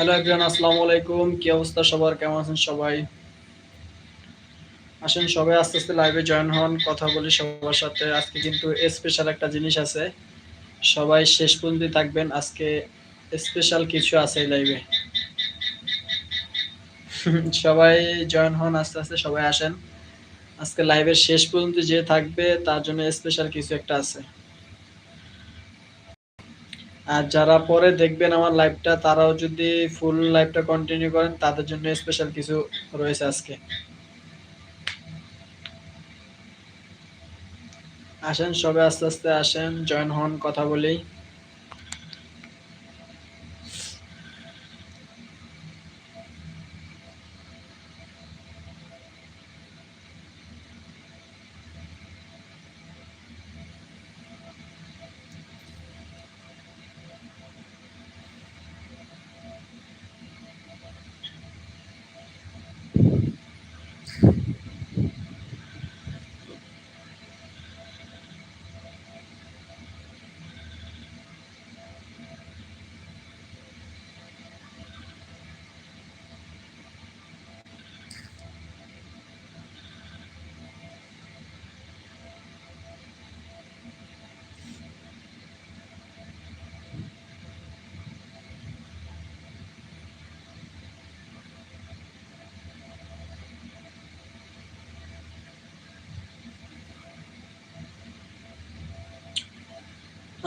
Hello everyone আসসালামু আলাইকুম। কি অবস্থা সবার? কেমন আছেন সবাই? আসেন, সবাই আস্তে আস্তে লাইভে জয়েন হন, কথা বলি সবার সাথে। আজকে কিন্তু স্পেশাল একটা জিনিস আছে। সবাই শেষ পর্যন্ত থাকবেন। আজকে স্পেশাল কিছু আছে লাইভে সবাই জয়েন হন, আস্তে আস্তে সবাই আসেন। আজকে লাইভের শেষ পর্যন্ত যে থাকবে, তার জন্য স্পেশাল কিছু একটা আছে। আর যারা পরে দেখবেন আমার লাইভটা তারাও যদি ফুল লাইভটা কন্টিনিউ করেন, তাদের জন্য স্পেশাল কিছু রয়েছে আজকে। আসেন সবে আস্তে আস্তে আসেন জয়েন হন, কথা বলি।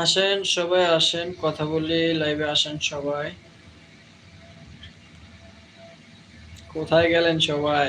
আসেন সবাই আসেন কথা বলি লাইভে আসেন সবাই। কোথায় গেলেন সবাই?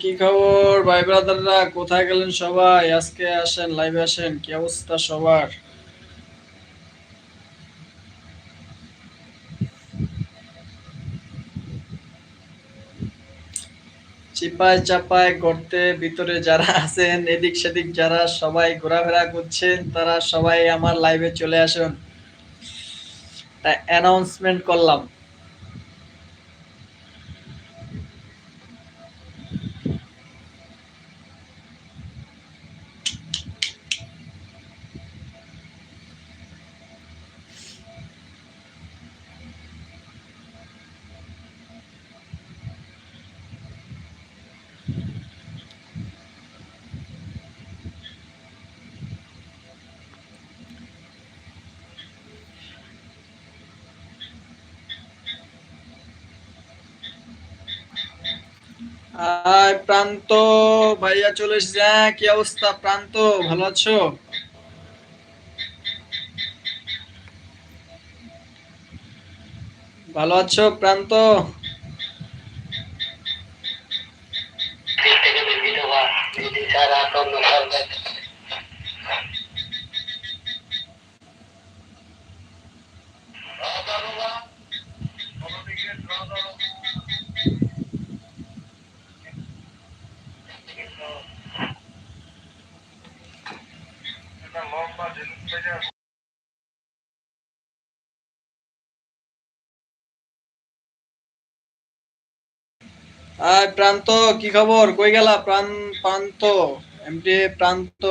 কি খবর? ভাই ব্রাদাররা, কোথায় গেলেন সবাই? আজকে আসেন লাইভে আসেন। কি অবস্থা সবার? চিপায় চাপায় গর্তে ভিতরে যারা আছেন, এদিক সেদিক যারা সবাই ঘোরাফেরা করছেন, তারা সবাই আমার লাইভে চলে আসুন। অ্যানাউন্সমেন্ট করলাম। আয় প্রান্ত ভাইয়া চলে এসেছে। হ্যাঁ, কি অবস্থা? প্রান্ত ভালো আছো? ভালো আছো প্রান্ত? আয় প্রান্ত কি খবর? কই গেলা? প্রাণ প্রান্ত এমডি প্রান্ত।